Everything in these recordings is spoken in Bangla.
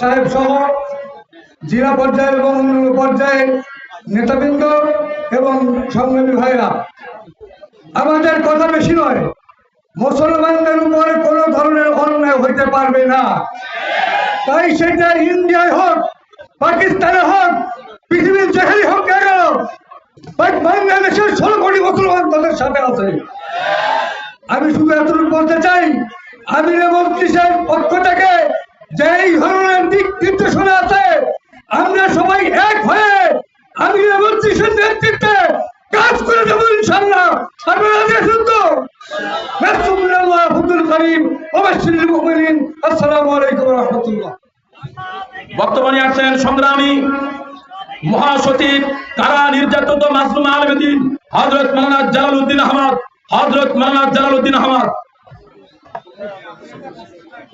সাহেব সহ জেলা পর্যায়ে এবং অন্যান্য পর্যায়ে নেতাবৃন্দ এবং সংগ্রামী ভাইরা। আমাদের কথা বেশি নয়, মুসলমানদের উপরে কোনো ধরনের অন্যায় হইতে পারবে না। তাই সেটা ইন্ডিয়ায় হোক, পাকিস্তানে হোক, পৃথিবীর যেখানে হোক কেন বাংলাদেশের ষোলো কোটি মুসলমান তাদের সাথে আছে। আমি শুধু এতটুকু বলতে চাই আমি মন্ত্রীসের পক্ষ থেকে যে এই ধরনের দিক নির্দেশনা আছে, আমরা সবাই এক হয়ে আমি নেতৃত্বে কাজ করে দেবো ইনশাল্লাহ আপনারা অবশ্যই বর্তমানে আছেন সংগ্রামী মহাসচিব, কারা নির্যাতিত মাসুম আলমদিন হজরত মালানা জালালউদ্দিন আহমদ। হজরত মালানা জালালউদ্দিন আহমদ।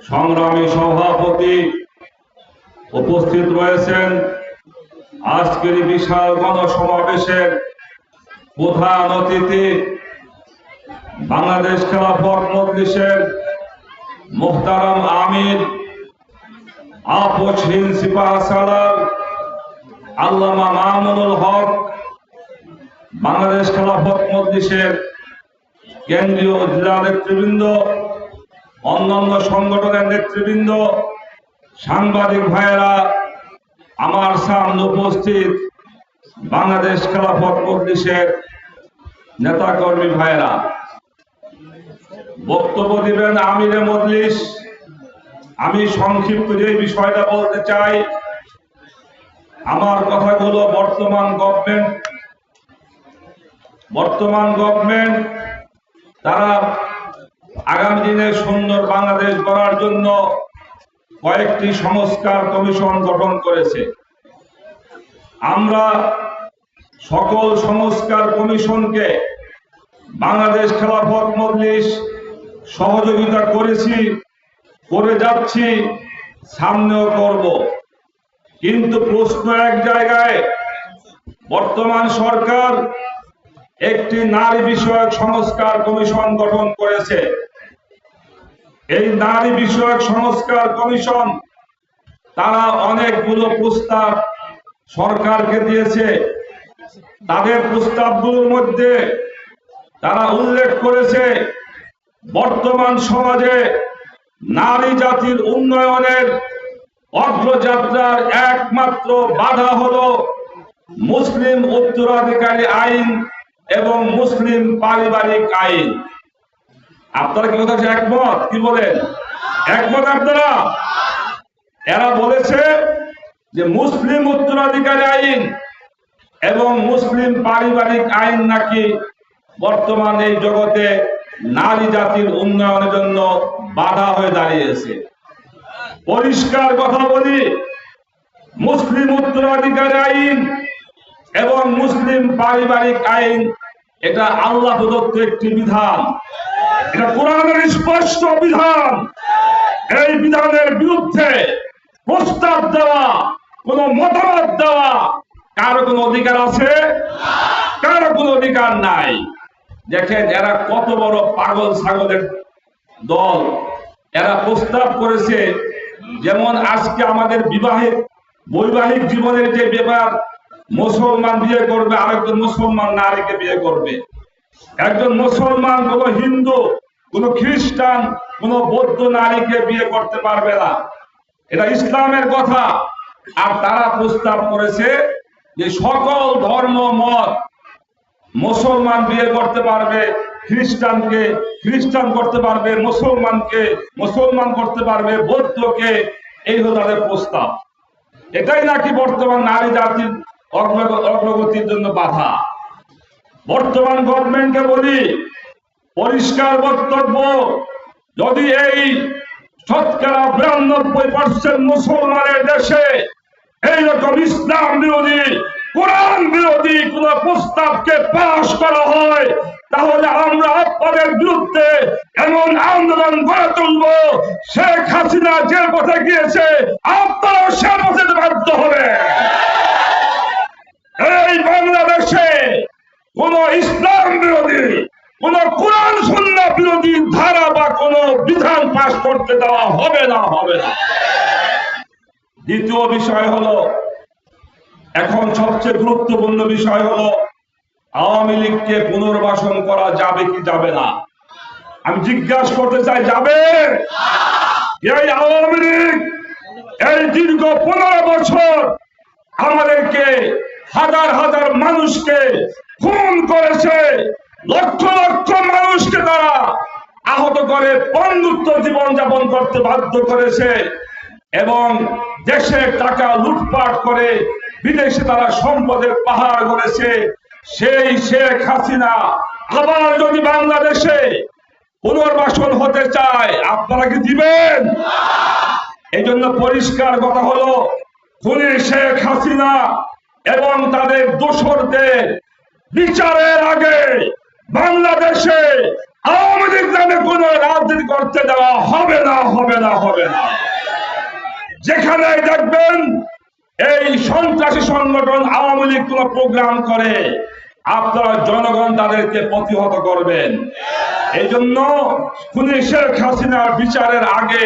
সংগ্রামী সভাপতি উপস্থিত রয়েছেন আজকের বিশাল গণসমাবেশের প্রধান অতিথি বাংলাদেশ খেলাফত মজলিসের মুখতারাম আমির আপসহীন সিপাহ সালার আল্লামা মামুনুল হক, বাংলাদেশ খেলাফত মজলিসের কেন্দ্রীয় জেলা নেতৃবৃন্দ অন্যান্য সংগঠনের নেতৃবৃন্দ, সাংবাদিক ভাইয়েরা, আমার সামনে উপস্থিত বাংলাদেশ খেলাফত মজলিসের নেতাকর্মী ভাইয়েরা। বক্তব্য দিবেন আমিরে মজলিস। আমি সংক্ষিপ্ত যে বিষয়টা বলতে চাই, আমার কথাগুলো বর্তমান গভর্নমেন্ট বর্তমান গভর্নমেন্ট তারা আগামী দিনে সুন্দর বাংলাদেশ গড়ার জন্য কয়েকটি সংস্কার কমিশন গঠন করেছে। আমরা সকল সংস্কার কমিশনকে বাংলাদেশ খেলাফত মজলিস সহযোগিতা করেছি, করে যাচ্ছি, সামনেও করব। কিন্তু প্রশ্ন এক জায়গায়, বর্তমান সরকার একটি নারী বিষয়ক সংস্কার কমিশন গঠন করেছে। এই নারী বিষয়ক সংস্কার কমিশন, তারা অনেকগুলো প্রস্তাব সরকারকে দিয়েছে। তাদের প্রস্তাবগুলোর মধ্যে তারা উল্লেখ করেছে, বর্তমান সমাজে নারী জাতির উন্নয়নের অগ্রযাত্রার একমাত্র বাধা হলো মুসলিম উত্তরাধিকারী আইন এবং মুসলিম পারিবারিক আইন। আপনারা কি কথা একমত? কি বলেন? একমত আপনারা? এরা বলেছে যে মুসলিম উত্তরাধিকারী আইন এবং মুসলিম পারিবারিক আইন নাকি বর্তমান এই জগতে নারী জাতির উন্নয়নের জন্য বাধা হয়ে দাঁড়িয়েছে। পরিষ্কার কথা বলি, মুসলিম উত্তরাধিকার আইন এবং মুসলিম পারিবারিক আইন, এটা আল্লাহ প্রদত্ত একটি বিধান। এটা কোরআনের স্পষ্ট বিধান। এই বিধানের বিরুদ্ধে প্রস্তাব দেওয়া, কোন মতামত দেওয়া কারও কোনো অধিকার আছে? কারও কোনো অধিকার নাই? দেখেন এরা কত বড় পাগল ছাগলের দল। এরা প্রস্তাব করেছে, যেমন আজকে আমাদের বিবাহিত বৈবাহিক জীবনের যে ব্যাপার, মুসলমান বিয়ে করবে, আরেকজন মুসলমান নারীকে বিয়ে করবে। একজন মুসলমান, কোন হিন্দু, কোন খ্রিস্টান, কোন বৌদ্ধ নারীকে বিয়ে করতে পারবে না। এটা ইসলামের কথা। আর তারা প্রস্তাব করেছে যে সকল ধর্ম, মত মুসলমান বিয়ে করতে পারবে, খ্রিস্টানকে খ্রিস্টান করতে পারবে, মুসলমানকে মুসলমান করতে পারবে, বৌদ্ধকে। এই হলো তাদের প্রস্তাব। এটাই নাকি বর্তমান নারী জাতির অগ্রগতির জন্য বাধা। বর্তমান গভর্নমেন্টকে বলি, পরিষ্কার বক্তব্য, যদি এই শতকরা বিরানব্বই পার্সেন্ট মুসলমানের দেশে এইরকম ইসলাম বিরোধী, কোরআন বিরোধী কোন প্রস্তাবকে পাশ করা হয়, তাহলে আমরা আপনাদের বিরুদ্ধে এমন আন্দোলন গড়ে তুলব, শেখ হাসিনা যে পথে গিয়েছে, আপনারাও সে পথে বাধ্য হবে এই বাংলাদেশে কোন ইসলাম বিরোধী কোন কোরআন সুন্নাহ বিরোধী ধারা বা কোন বিধান পাশ করতে দেওয়া হবে না হবে না। দ্বিতীয় বিষয় হলো, এখন সবচেয়ে গুরুত্বপূর্ণ বিষয় হলো, আওয়ামী লীগকে পুনর্বাসন করা যাবে কি যাবে না? আমি জিজ্ঞাসা করতে চাই, যাবে? এই আওয়ামী লীগ এই দীর্ঘ পনেরো বছর আমাদেরকে হাজার হাজার মানুষকে খুন করেছে। করে বন্ধুত্ব জীবন যাপন করতে বাধ্য করেছে এবং দেশে টাকা লুটপাট করে বিদেশে তারা সম্পদের পাহাড় করেছে সেই শেখ হাসিনা আবার যদি বাংলাদেশে পুনর্বাসন হতে চায়, আপনারা কি দিবেন? এই জন্য পরিষ্কার কথা হলো, খুনি শেখ হাসিনা এবং তাদের দোসরদের বিচারের আগে বাংলাদেশে আওয়ামী লীগ কোন রাজনীতি করতে দেওয়া হবে না হবে না হবে না। যেখানে দেখবেন এই সন্ত্রাসী সংগঠন আওয়ামী লীগ কোন প্রোগ্রাম করে, আপনারা জনগণ তাদেরকে প্রতিহত করবেন। এই জন্য শেখ হাসিনার বিচারের আগে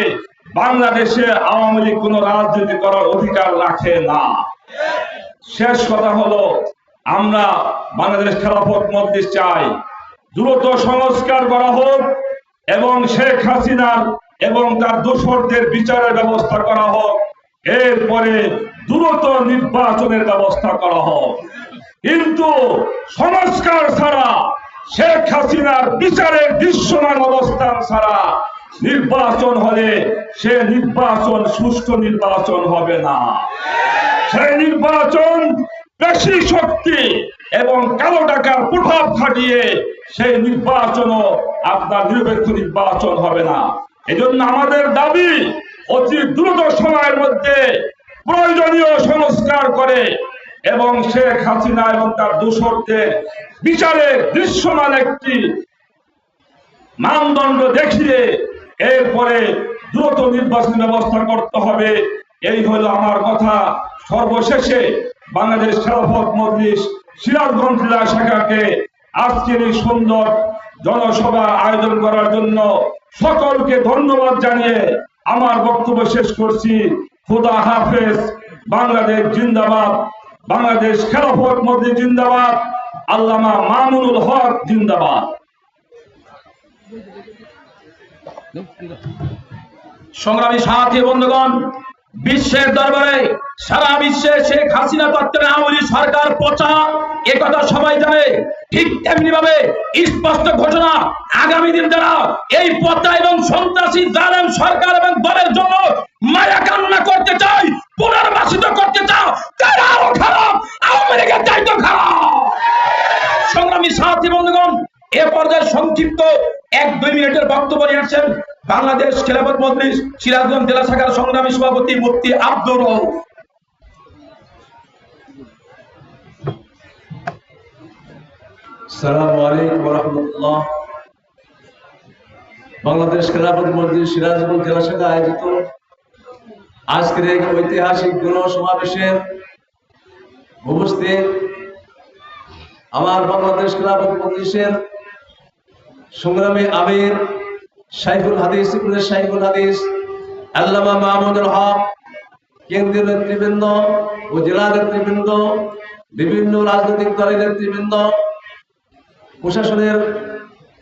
বাংলাদেশে আওয়ামী লীগ কোন রাজনীতি করার অধিকার রাখে না। শেষ কথা হলো, আমরা বাংলাদেশ খেলাফত মজলিস চাই। দ্রুত সংস্কার করা হোক এবং শেখ হাসিনার এবং তার দোসরদের বিচারের ব্যবস্থা করা হোক। এরপরে দ্রুত নির্বাচনের ব্যবস্থা করা হোক। কিন্তু সংস্কার ছাড়া, শেখ হাসিনার বিচারের দৃশ্যমান অবস্থান ছাড়া নির্বাচন হলে সে নির্বাচন, সুষ্ঠু নির্বাচন হবে না। সেই নির্বাচন বেশি শক্তি এবং কালো টাকার প্রভাব খাটিয়ে সেই নির্বাচনও আপনার নিরপেক্ষ নির্বাচন হবে না। এজন্য আমাদের দাবি, অতি দ্রুত সময়ের মধ্যে প্রয়োজনীয় সংস্কার করে এবং শেখ হাসিনা এবং তার দোসরদের বিচারের দৃশ্যমান একটি মানদণ্ড দেখিয়ে এরপরে দ্রুত নির্বাচন ব্যবস্থা করতে হবে। এই হলো আমার কথা। সর্বশেষে বাংলাদেশ খেলাফত মজলিস সিরাজগঞ্জ জেলা শাখাকে আজকের এই সুন্দর জনসভা আয়োজন করার জন্য সকলকে ধন্যবাদ জানিয়ে আমার বক্তব্য শেষ করছি। খুদা হাফেজ। বাংলাদেশ জিন্দাবাদ। বাংলাদেশ খেলাফত মজলিস জিন্দাবাদ। আল্লামা মামুনুল হক জিন্দাবাদ। সংগ্রামী সাথী বন্ধুগণ বিশ্বের দরবারে সারা বিশ্বে শেখ হাসিনা তত্ত্বের আওয়ামী সরকার পচা একথা সবাই জানে। ঠিক তেমনি ভাবে স্পষ্ট ঘোষণা আগামী দিন যারা এই পচা এবং সন্ত্রাসী জালেম সরকার এবং দলের জন্য মায়া কান্না করতে চাই পুনর্বাসিত করতে চাও তারাও খারাপ, আওয়ামী লীগের দায়িত্ব খারাপ। সংগ্রামী সাথী বন্ধুগণ, এ পর্যায়ে সংক্ষিপ্ত এক দুই মিনিটের বক্তব্য নিয়ে আসছেন বাংলাদেশ খেলাফত মজলিস সিরাজগঞ্জ জেলা শাখার সংগ্রামী সভাপতি মুফতি আব্দুর বাংলাদেশ খেলাফত সিরাজগঞ্জ জেলা শাখা আয়োজিত আজকের এই ঐতিহাসিক গণ সমাবেশের উপস্থিত আমার বাংলাদেশ খেলাফত মজলিসের সংগ্রামী আমির সাইফুল হাদিস, ইবনে সাইফুল হাদিস, আল্লামা মাহমুদুল হক, কেন্দ্রীয় নেতৃবৃন্দ ও জেলা নেতৃবৃন্দ, বিভিন্ন রাজনৈতিক দলের নেতৃবৃন্দ, প্রশাসনের